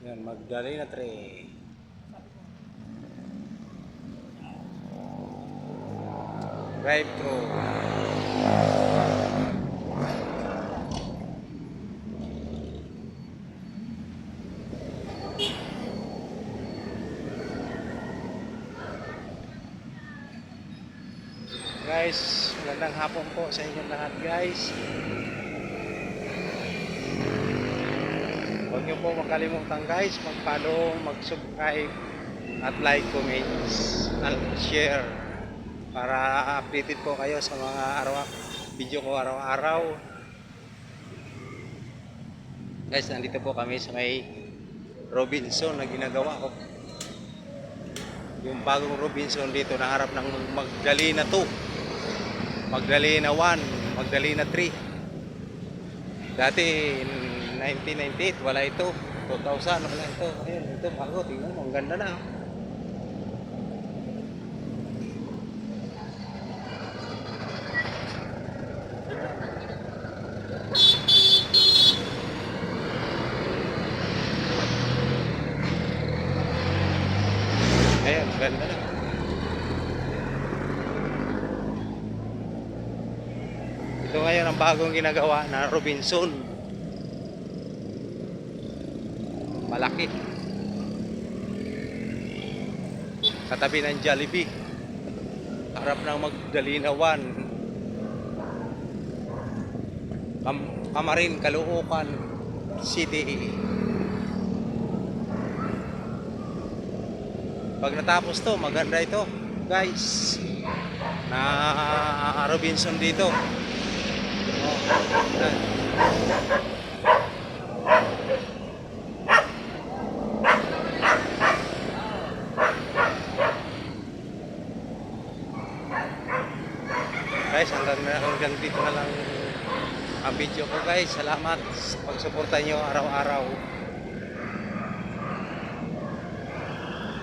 Yan, Magdalena 3. Drive through. Guys, magandang hapon po sa inyong lahat guys. Huwag niyo po makalimutan guys, mag-follow, mag-subscribe at like, comments, at share para updated po kayo sa mga araw video ko araw-araw. Guys, nandito po kami sa may Robinson na ginagawa ko. Yung bagong Robinson dito na harap ng Magdalena 2. Magdalena 1, Magdalena 3. Dati 1998 wala ito. 2000 wala ito. Ayun, ito bago. Tingnan mo, ang ganda na. oh. Ayun, ang ganda na. Ito ngayon ang bagong ginagawa na Robinson. Malaki. Katabi ng Jollibee. Harap ng Magdalena 1. Kam Kamarin, Caloocan City. Pag natapos to, maganda ito. Guys, na Robinson dito. Oh, Guys, hanggang, hanggang dito na lang ang video ko guys. Salamat sa pagsuporta nyo araw-araw.